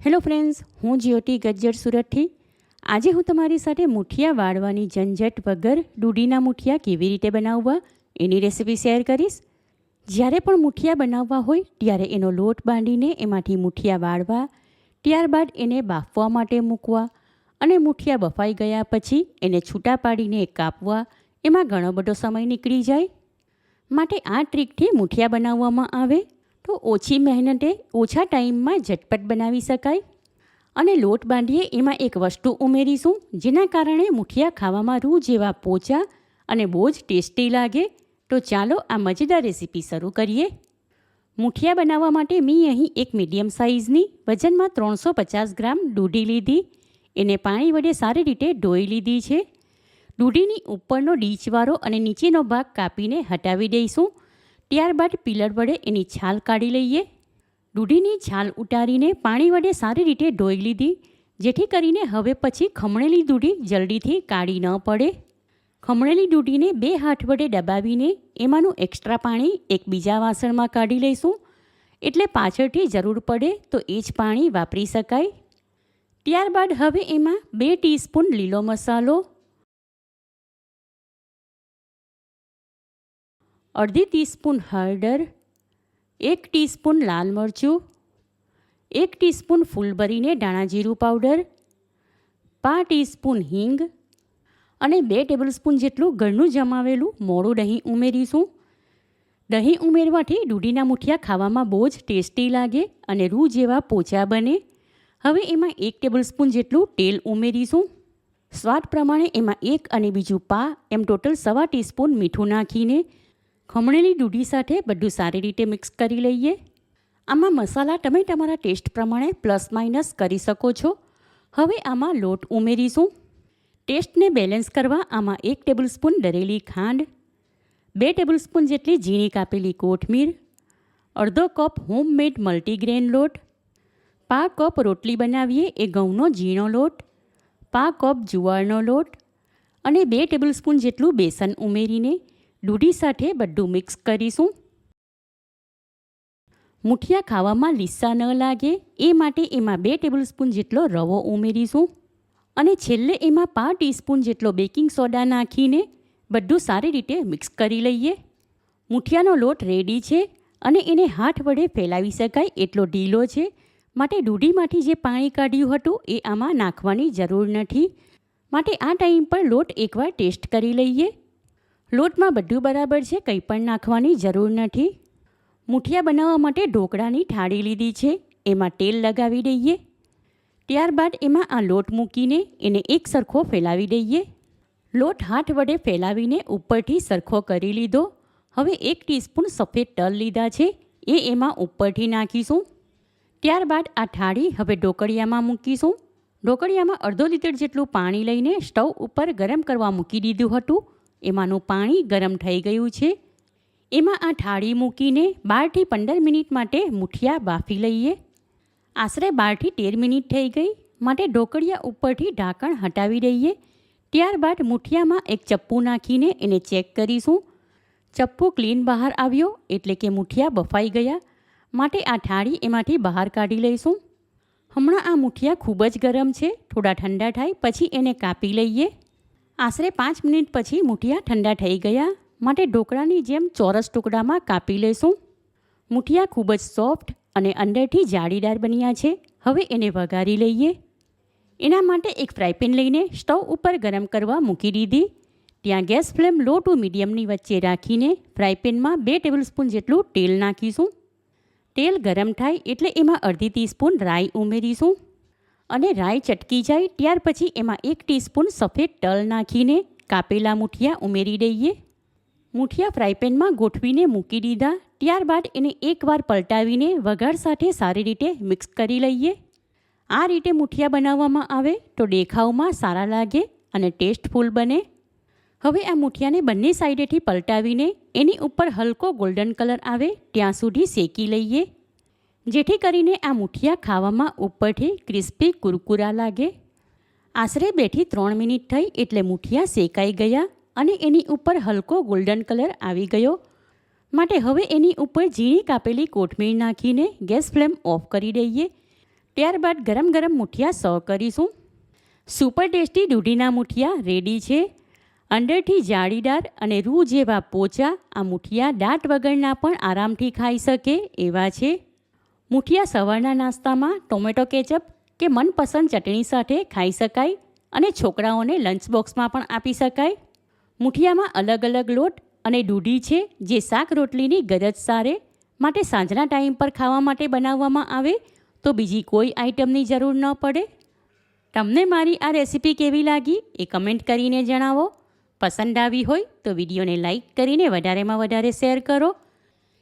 Hello friends, હું જ્યોતિ ગજ્જર સુરતથી આજે હું તમારી સાથે મુઠિયા વાળવાની ઝંઝટ વગર દૂધીના મુઠિયા કેવી રીતે બનાવવા એની રેસિપી શેર કરીશ. જ્યારે પણ મુઠિયા બનાવવા હોય ત્યારે એનો લોટ બાંધીને એમાંથી મુઠિયા વાળવા, ત્યારબાદ એને બાફવા માટે મૂકવા અને મુઠિયા બફાઈ ગયા પછી એને છૂટા પાડીને કાપવા, એમાં ઘણો બધો સમય નીકળી જાય. માટે આ ટ્રીકથી મુઠિયા બનાવવામાં આવે તો ઓછી મહેનતે ઓછા ટાઈમમાં ઝટપટ બનાવી શકાય. અને લોટ બાંધીએ એમાં એક વસ્તુ ઉમેરીશું, જેના કારણે મુઠિયા ખાવામાં રૂ જેવા પોચા અને બહુ જ ટેસ્ટી લાગે. તો ચાલો આ મજેદાર રેસીપી શરૂ કરીએ. મુઠિયા બનાવવા માટે મેં અહીં એક મીડિયમ સાઇઝની વજનમાં ત્રણસો પચાસ ગ્રામ દૂધી લીધી. એને પાણી વડે સારી રીતે ધોઈ લીધી છે. દૂધીની ઉપરનો ડીચવાળો અને નીચેનો ભાગ કાપીને હટાવી દઈશું. ત્યારબાદ પીલર વડે એની છાલ કાઢી લઈએ. દૂધીની છાલ ઉતારીને પાણી વડે સારી રીતે ધોઈ લીધી, જેથી કરીને હવે પછી ખમણેલી દૂધી જલ્દીથી કાઢી ન પડે. ખમણેલી દૂધીને બે હાથ વડે દબાવીને એમાંનું એક્સ્ટ્રા પાણી એક બીજા વાસણમાં કાઢી લઈશું. એટલે પાછળથી જરૂર પડે તો એ જ પાણી વાપરી શકાય. ત્યારબાદ હવે એમાં બે ટીસ્પૂન લીલો મસાલો અડધી ટીસ્પૂન હળદર, એક ટીસ્પૂન લાલ મરચું, એક ટીસ્પૂન ફૂલભરીને દાણા જીરું પાવડર પા ટીસ્પૂન હિંગ અને બે ટેબલસ્પૂન જેટલું ઘરનું જમાવેલું મોડું દહીં ઉમેરીશું. દહીં ઉમેરવાથી દૂધીના મુઠિયા ખાવામાં બહુ જ ટેસ્ટી લાગે અને રૂ જેવા પોચા બને. હવે એમાં એક ટેબલસ્પૂન જેટલું તેલ ઉમેરીશું. સ્વાદ પ્રમાણે એમાં એક અને બીજું પા, એમ ટોટલ સવા ટીસ્પૂન મીઠું નાખીને ખમણેલી દૂધી સાથે બધું સારી રીતે મિક્સ કરી લઈએ. આમાં મસાલા તમે તમારા ટેસ્ટ પ્રમાણે પ્લસ માઇનસ કરી શકો છો. હવે આમાં લોટ ઉમેરીશું. ટેસ્ટને બેલેન્સ કરવા આમાં એક ટેબલસ્પૂન દરેલી ખાંડ, બે ટેબલસ્પૂન જેટલી ઝીણી કાપેલી કોથમીર, અડધો કપ હોમમેડ મલ્ટીગ્રેન લોટ, પા કપ રોટલી બનાવીએ એ ઘઉંનો ઝીણો લોટ, પા કપ જુવારનો લોટ અને બે ટેબલસ્પૂન જેટલું બેસન ઉમેરીને દૂધી સાથે બધું મિક્સ કરીશું. મુઠિયા ખાવામાં લીસા ન લાગે, એ માટે એમાં બે ટેબલસ્પૂન જેટલો રવો ઉમેરીશું અને છેલ્લે એમાં પાંચ ટીસ્પૂન જેટલો બેકિંગ સોડા નાખીને બધું સારી રીતે મિક્સ કરી લઈએ. મુઠિયાનો લોટ રેડી છે અને એને હાથ વડે ફેલાવી શકાય એટલો ઢીલો છે, માટે દૂધીમાંથી જે પાણી કાઢ્યું હતું એ આમાં નાખવાની જરૂર નથી, માટે આ ટાઈમ પર લોટ એકવાર ટેસ્ટ કરી લઈએ. લોટમાં બધું બરાબર છે, કંઈ પણ નાખવાની જરૂર નથી. મુઠિયા બનાવવા માટે ઢોકળાની થાળી લીધી છે, એમાં તેલ લગાવી દઈએ. ત્યારબાદ એમાં આ લોટ મૂકીને એને એક સરખો ફેલાવી દઈએ. લોટ હાથ વડે ફેલાવીને ઉપરથી સરખો કરી લીધો. હવે એક ટીસ્પૂન સફેદ તલ લીધા છે, એ એમાં ઉપરથી નાખીશું. ત્યારબાદ આ થાળી હવે ઢોકળિયામાં મૂકીશું. ઢોકળિયામાં અડધો લીટર જેટલું પાણી લઈને સ્ટવ ઉપર ગરમ કરવા મૂકી દીધું હતું. એમાંનું પાણી ગરમ થઈ ગયું છે. એમાં આ થાળી મૂકીને બારથી પંદર મિનિટ માટે મુઠિયા બાફી લઈએ. આશરે બારથી તેર મિનિટ થઈ ગઈ, માટે ઢોકળિયા ઉપરથી ઢાંકણ હટાવી દઈએ. ત્યારબાદ મુઠિયામાં એક ચપ્પુ નાખીને એને ચેક કરીશું. ચપ્પુ ક્લીન બહાર આવ્યો એટલે કે મુઠિયા બફાઈ ગયા, માટે આ થાળી એમાંથી બહાર કાઢી લઈશું. હમણાં આ મુઠિયા ખૂબ જ ગરમ છે, થોડા ઠંડા થાય, પછી એને કાપી લઈએ. આશરે પાંચ મિનિટ પછી મુઠિયા ઠંડા થઈ ગયા. માટે ઢોકળાની જેમ ચોરસ ટુકડામાં કાપી લઈશું મુઠિયા ખૂબ જ સોફ્ટ અને અંદરથી જાળીદાર બન્યા છે. હવે એને વઘારી લઈએ. એના માટે એક ફ્રાયપેન લઈને સ્ટવ ઉપર ગરમ કરવા મૂકી દીધી. ત્યાં ગેસ ફ્લેમ લો ટુ મીડિયમની વચ્ચે રાખીને ફ્રાયપેનમાં બે ટેબલસ્પૂન જેટલું તેલ નાખીશું. તેલ ગરમ થાય એટલે એમાં અડધી ટીસ્પૂન રાઈ ઉમેરીશું. અને રાઈ ચટકી જાય, ત્યાર પછી એમાં એક ટીસ્પૂન સફેદ તલ નાખીને કાપેલા મૂઠિયા ઉમેરી દઈએ. મૂઠિયા ફ્રાયપેનમાં ગોઠવીને મૂકી દીધા. ત્યારબાદ એને એકવાર પલટાવીને વઘાર સાથે સારી રીતે મિક્સ કરી લઈએ. આ રીતે મૂઠિયા બનાવવામાં આવે તો દેખાવમાં સારા લાગે અને ટેસ્ટફુલ બને. હવે આ મૂઠિયાને બંને સાઈડેથી પલટાવીને એની ઉપર હલકો ગોલ્ડન કલર આવે, ત્યાં સુધી શેકી લઈએ. જેથી કરીને આ મુઠિયા ખાવામાં ઉપરથી ક્રિસ્પી કુરકુરા લાગે. આશરે બેઠી ત્રણ મિનિટ થઈ એટલે મુઠિયા શેકાઈ ગયા અને એની ઉપર હલકો ગોલ્ડન કલર આવી ગયો. માટે હવે એની ઉપર ઝીણી કાપેલી કોથમીર નાખીને ગેસ ફ્લેમ ઓફ કરી દઈએ. ત્યારબાદ ગરમ ગરમ મુઠિયા સર્વ કરીશું. સુપર ટેસ્ટી દૂધીના મુઠિયા રેડી છે. અંદરથી જાળીદાર અને રૂ જેવા પોચા આ મુઠિયા દાંત વગરના પણ આરામથી ખાઈ શકે એવા છે. મુઠિયા સવારના નાસ્તામાં ટોમેટો કેચઅપ કે મનપસંદ ચટણી સાથે ખાઈ શકાય અને છોકરાઓને લંચ બોક્સમાં પણ આપી શકાય. મુઠિયામાં અલગ અલગ લોટ અને દૂધી છે જે શાક રોટલીની ગરજ સારે માટે સાંજના ટાઈમ પર ખાવા માટે બનાવવામાં આવે તો બીજી કોઈ આઇટમની જરૂર ન પડે. તમને મારી આ રેસીપી કેવી લાગી એ કમેન્ટ કરીને જણાવો. પસંદ આવી હોય તો વિડીયોને લાઇક કરીને વધારેમાં વધારે શેર કરો